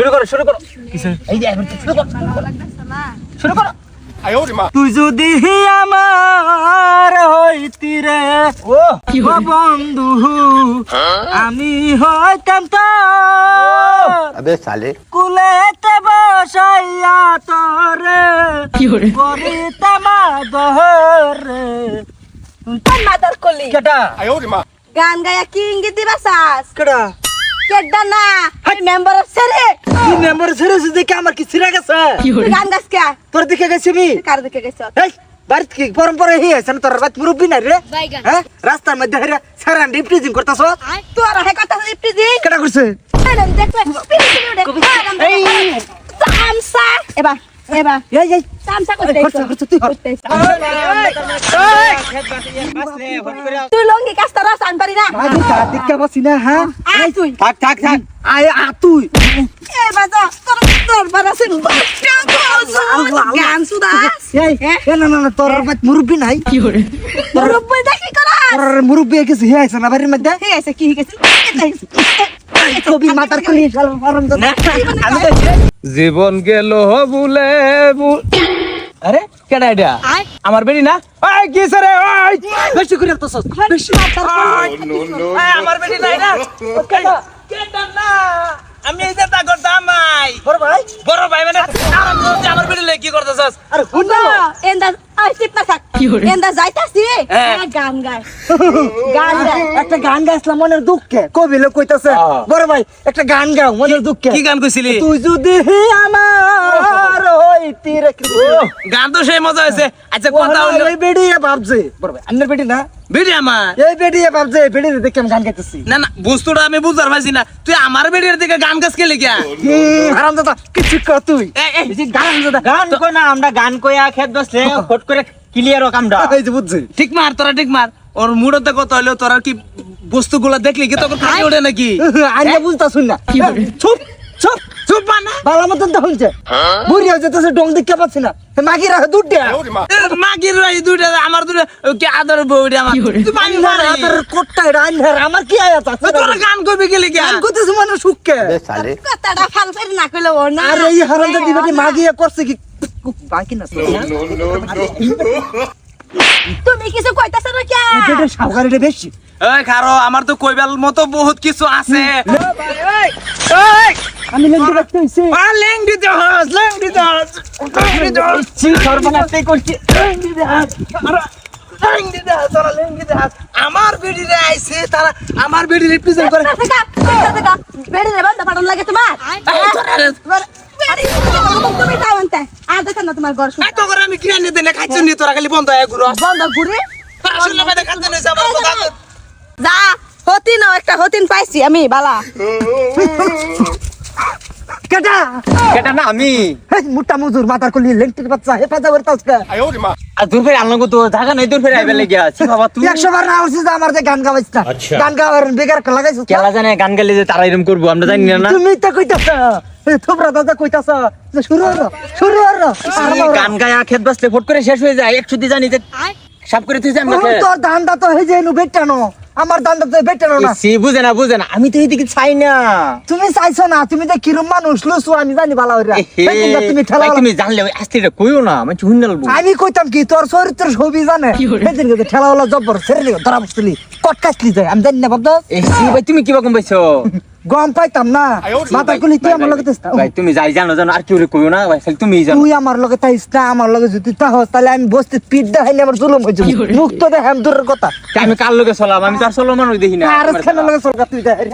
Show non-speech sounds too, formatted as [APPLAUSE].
শুরু করো শুরু করো। এই যে শুরু করো। শুরু করো। তুই যদি আমার হইতি রে ও বন্ধু? আমি হইতাম তো। আবে সালে। কুলেতে বসাইয়া তোরে। করিতাম দহরে মাদার কলি। কেটা? গান গায়া কি ইঙ্গিত দিবা সাস? কেটা? কেডা না মেম্বার সেরে তুই মেম্বার ছেড়ে দেখে আমার কি ছিঁড়ে গেছে গান গাস কে তোর দিকে গেছি আমি কার দেখে গেছ এই বাড়িতে কি পরম্পরা হয়ে আছে না তোর বাড়িতে মুরব্বী না রে হ্যাঁ রাস্তার মধ্যে হেরে সারান রিপ্রেজেন্ট করতেছ তোর হে কথা রিপ্রেজিং দি করছে দেখবে এই সামসা এবা এই এই। তুই কর। তুই লঙ্গি কাস্তা রাস আন পারি না? কার্তিক কা বসিনা হ্যাঁ? তুই। থাক থাক থাক। আয় আ তুই। এ বাজা তোর তোর বারাসে গান সুদা এই এ না না না তোর বাড়িতে মুরব্বী নাই। তোর রূপই দেখি করা তোর মুরব্বী গেছে হে আছে না বাড়ির মধ্যে? ঠিক আছে কি গেছে জীবন গেল বুলে আরে কেডা এটা? আমার বেরি না? ওই কি সরে ওই বেশি করে তো বেশি আমার বেরি নাই না? কেডা? কেডা না? আমি এই যে তা করতাম ভাই বড় ভাই? বড় ভাই মানে আমার বলতে আমার বেরি লে কি করতেছস? আরে হুন না। আই টিপ না থাক। এন্দা যাইতাছি হ্যাঁ। গান গায়। গান গায়। একটা গান গাইছিলাম মনের দুঃখে। কবি লোক কইতাছে হ্যাঁ। বড় ভাই একটা গান গাও মনের দুঃখে। কি গান কইছিলি? তুই যদি আমার হইতি রে গান তো সেই মজা হয়েছে আচ্ছা কথা হলো এই বেডিয়ে ভাবছে বড় ভাই আন্নের বেডি না? বেরি আমার? এই বেডিয়ে ভাবছে বেডি দেখে আমি গান গাইতেছি। না না বস্তুটা আমি বুঝতে পারছি না। তুই আমার বেরির দিকে গান গাছ কে হারাম দাদা কিছু কর তুই। গান গান কই না আমরা গান কইয়া খেত বসলে ফট করে ক্লিয়ার ও কামটা এই যে বুঝছি। ঠিক মার তোরা ঠিক মার। ওর মুড়তে কত হলো তোরা কি বস্তুগুলো দেখলি কি তোকে খাই ওঠে নাকি? [LAUGHS] আইনে হ্যাঁ? বুঝতা শুন না। [LAUGHS] চুপ চুপ। চুপ মানা বালা মতন তো হইছে বুড়ি হইছে তো সে ডং দেখতে পাচ্ছি না। মাগি রাখে দুধ মাগির রাখে দুধ আমার দুধ কি আদর বউডি আমার? তুই পানি মার আদর কোটটা রাইন আমার কি আয়াত আছে? তোর গান কইবে গেলি কি গান কইতেছ মানে সুখকে। কথাটা ফালফের না কইলো না আরে এই হারামটা দিবাটি মাগিয়া করছে কি? তুমি কিছু কইতাছ না কে? এটা বেশি। এই খারো আমার তো কইবার মতো বহুত কিছু আছে। আমি লেগে রাখতে হইছে আ, লেং দিতে হস লেং দিতে হস লেং দিতে হস করছি। লেং দিতে হস আরে, লেং দিতে হস তোরা লেং দিতে আমার বেডিরে আইছে তারা আমার বেডি রিপ্রেজেন্ট করে। দেখা দেখা দেখা রে বান্দা পাড়ন লাগে তোমার এই, তোরা রে, বেড়ে তুমি যাও আনতে আর দেখেন না তোমার ঘর এত করে আমি কিনে নিতে না খাইছ নি তোরা? খালি বন্ধ হয়ে ঘুরো। বন্ধ ঘুরে? আসলে মানে খাইতে আমার যা হতিন একটা হতিন পাইছি আমি বালা। কেটা কেটা না আমি। এই মুটা মুজুর মাথার কলি লেংটির বাচ্চা হেফাজত করতে আজকে আর দূর ফেরে আনলাম তো জায়গা নাই দূর ফেরে আইবে লাগিয়া ছি বাবা তুই একশো বার না হচ্ছে যে আমার যে গান গাওয়াইছ না গান গাওয়ার বেকার লাগাইছ কেলা জানে গান গাইলে যে তারা এরকম করব আমরা জানি না না। তুমি তো কইতাছ। তোমরা দাদা কইতাছ যে শুরু হলো শুরু হলো গান গায়া খেত বসলে ফট করে শেষ হয়ে যায়। একশো দিয়ে জানি যে সাপ করে তুই জানবে তোর ধানটা তো হয়ে যায় বেটানো। আমার তো বেটানো না। সে বুঝে না বুঝে না। আমি তো এইদিকে চাই না। তুমি চাইছো না তুমি যে কিরম মানুষ লুসু আমি জানি ভালো হইরা। তুমি ঠেলা তুমি জানলে ওই আস্তিটা কইও না মানে হুন নালবো আমি কইতাম কি তোর চরিত্র ছবি জানে? সেদিন কিন্তু ঠেলা হলো জব্বর ছেড়ে দিও ধরা বসলি কট কাটলি যায় আমি জানি না ভাবতো এই সি ভাই তুমি কিবা কম পাইছো? [LAUGHS] গম পাইতাম না। মাথার কুলি তুই আমার লগে। ভাই তুমি যাই জানো জানো আর কেউ কইও না ভাই খালি তুমি জানো। তুই আমার লগে তাইস না আমার লগে যদি তাহস তাহলে আমি বসতে পিঠ দেখাইলে আমার জুলুম হইছে মুখ তো দেখাম দূরের কথা। আমি কার লগে চলাম? আমি তার আর চলো মানুষ দেখি না। আর খানের লগে চলকা তুই দেখাই